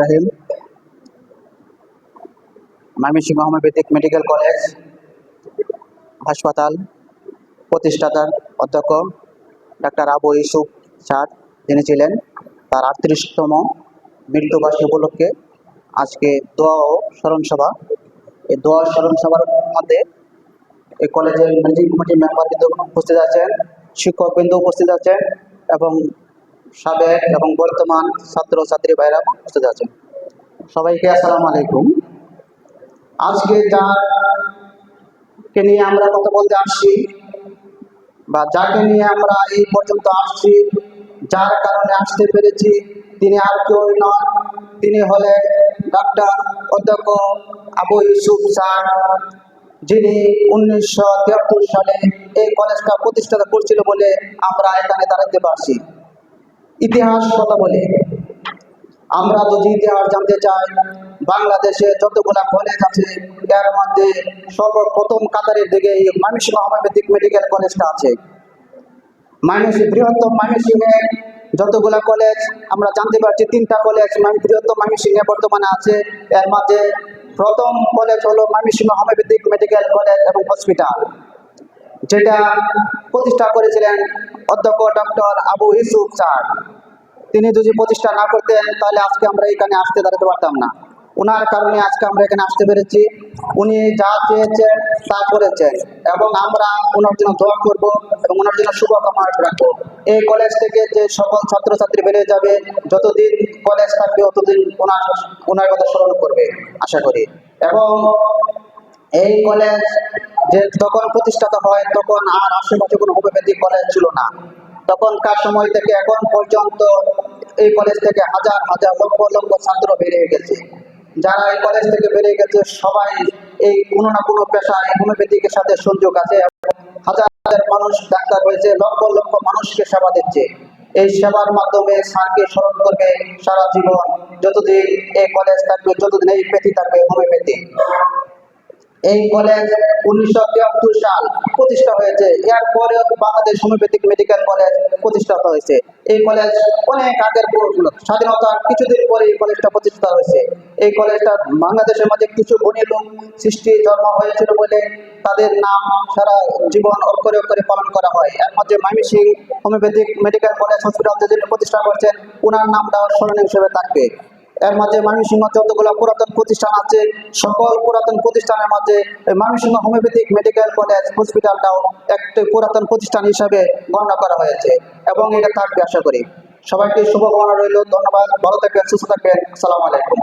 রহিম Mymensingh medical college, হাসপাতাল প্রতিষ্ঠাতার অধ্যক্ষ doctor Abu Yusuf sir, যিনি ছিলেন তার আটত্রিশতম মৃত্যুবার্ষিকী উপলক্ষে আজকে দোয়া ও স্মরণ সভা। এই দোয়া স্মরণ সভার মধ্যে এই কলেজের ম্যানেজিং কমিটির মেম্বার কিন্তু উপস্থিত আছেন, শিক্ষকবৃন্দ উপস্থিত আছেন এবং সাবেক এবং বর্তমান ছাত্র ছাত্রী ভাইরা উপস্থিত আছেন। সবাইকে আসসালামু আলাইকুম। আজকে যাকে নিয়ে আমরা কথা বলতে আসছি বা যাকে নিয়ে আমরা এই পর্যন্ত আসছি, যার কারণে আসতে পেরেছি, তিনি আর কেউ নন। তিনি হলেন ডাক্তার অধ্যক্ষ আবু ইউসুফ স্যার, যিনি উনিশশো তিয়াত্তর সালে এই কলেজটা প্রতিষ্ঠা করছিল বলে আমরা এখানে দাঁড়াতে পারছি। ইতিহাস কথা বলে। আমরা যদি ইতিহাস জানতে চাই, বাংলাদেশে যতগুলা কলেজ আছে, এর মধ্যে সর্বপ্রথম কাতারের দিকে এই ময়মনসিংহ হোমিওপ্যাথিক মেডিকেল কলেজটা আছে। ময়মনসিংহ বৃহত্তম ময়মনসিংহে যতগুলা কলেজ আমরা জানতে পারছি তিনটা কলেজ বৃহত্তম ময়মনসিংহে বর্তমানে আছে। এর মাঝে প্রথম কলেজ হলো ময়মনসিংহ হোমিওপ্যাথিক মেডিকেল কলেজ এবং হসপিটাল যেটা প্রতিষ্ঠা করেছিলেন অধ্যক্ষ ডক্টর আবু ইসুফ স্যার। তিনি যদি প্রতিষ্ঠা না করতেন, তাহলে আজকে আমরা এখানে আসতে দাঁড়াতে পারতাম না। ওনার কারণে আজকে আমরা এখানে আসতে পেরেছি। উনি যা চেয়েছেন, তা করেছেন এবং আমরা ওনার জন্য দোয়া করব এবং ওনার জন্য শুভকামনা রাখব। এই কলেজ থেকে যে সকল ছাত্রছাত্রী বেড়ে যাবে, যতদিন কলেজ থাকবে ততদিন ওনার ওনার কথা স্মরণ করবে, আশা করি। এবং এই কলেজ যে তখন প্রতিষ্ঠাতা হয়, তখন আর আশেপাশে কোনো হোমিওপ্যাথিক কলেজ ছিল না। তখনকার সময় থেকে এখন পর্যন্ত এই কলেজ থেকে হাজার হাজার, লক্ষ লক্ষ ছাত্র বেরিয়ে গেছে। যারা এই কলেজ থেকে বেরিয়ে গেছে, সবাই এই কোনো না কোনো পেশায় হোমিওপ্যাথিকের সাথে সংযোগ আছে হাজার হাজার মানুষ ডাক্তার হয়েছে, লক্ষ লক্ষ মানুষকে সেবা দিচ্ছে। এই সেবার মাধ্যমে স্যারকে স্মরণ করবে সারা জীবন। যতদিন এই কলেজ থাকবে, যতদিন এই পেথি থাকবে হোমিওপ্যাথি এই কলেজ উনিশশো তিয়াত্তর সাল প্রতিষ্ঠা হয়েছে। এরপরে বাংলাদেশ হোমিওপ্যাথিক মেডিকেল কলেজ প্রতিষ্ঠা হয়েছে। এই কলেজ অনেক আগের পর- স্বাধীনতার কিছুদিন পরে এই কলেজটা প্রতিষ্ঠা হয়েছে। এই কলেজটা বাংলাদেশের মধ্যে কিছু গণী লোক সৃষ্টি, জন্ম হয়েছিল বলে তাদের নাম সারা জীবন অক্ষরে অক্ষরে পালন করা হয়। এর মধ্যে সিং হোমিওপ্যাথিক মেডিকেল কলেজ হসপিটাল যিনি প্রতিষ্ঠা করছেন ওনার নামটাও স্মরণীয় হিসেবে থাকবে। এর মাঝে ময়মনসিংহ যতগুলো পুরাতন প্রতিষ্ঠান আছে, সকল পুরাতন প্রতিষ্ঠানের মাঝে ময়মনসিংহ হোমিওপ্যাথিক মেডিকেল কলেজ হসপিটালটাও একটি পুরাতন প্রতিষ্ঠান হিসাবে গণ্য করা হয়েছে এবং এটা থাকবে, আশা করি। সবাইকে শুভকামনা রইল, ধন্যবাদ, ভালো থাকবেন, সুস্থ থাকবেন, আসসালামু আলাইকুম।